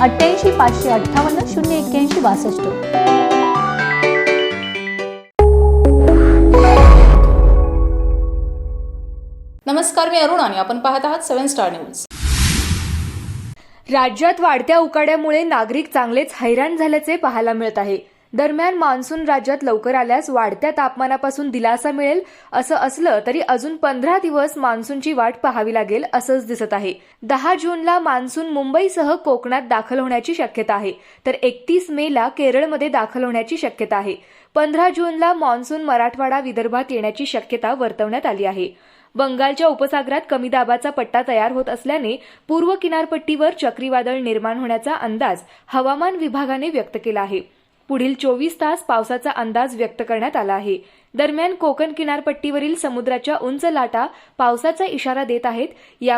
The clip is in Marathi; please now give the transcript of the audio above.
अठ्ठ्याऐंशी पाचशे अठ्ठावन्न शून्य एक्क्याऐंशी बासष्ट. नमस्कार मी अरुण आणि आपण पाहत आहात सेव्हन स्टार न्यूज. राज्यात वाढत्या उकाड्यामुळे नागरिक चांगलेच हैराण झाल्याचे पाहायला मिळत आहे. दरम्यान मान्सून राज्यात लवकर आल्यास वाढत्या तापमानापासून दिलासा मिळेल असं असलं तरी अजून पंधरा दिवस मान्सूनची वाट पाहावी लागेल असंच दिसत आहे. दहा जूनला मान्सून मुंबईसह कोकणात दाखल होण्याची शक्यता आहे तर एकतीस मेला केरळमध्ये दाखल होण्याची शक्यता आहे. पंधरा जूनला मान्सून मराठवाडा विदर्भात येण्याची शक्यता वर्तवण्यात आली आहे. बंगालच्या उपसागरात कमी दाबाचा पट्टा तयार होत असल्याने पूर्व किनारपट्टीवर चक्रीवादळ निर्माण होण्याचा अंदाज हवामान विभागाने व्यक्त केला आहे. पुढील चोवीस तास पावसाचा अंदाज व्यक्त करण्यात आला आहे. दरम्यान कोकण किनारपट्टीवरील समुद्राच्या उंच लाटा पावसाचा इशारा देत आहेत. या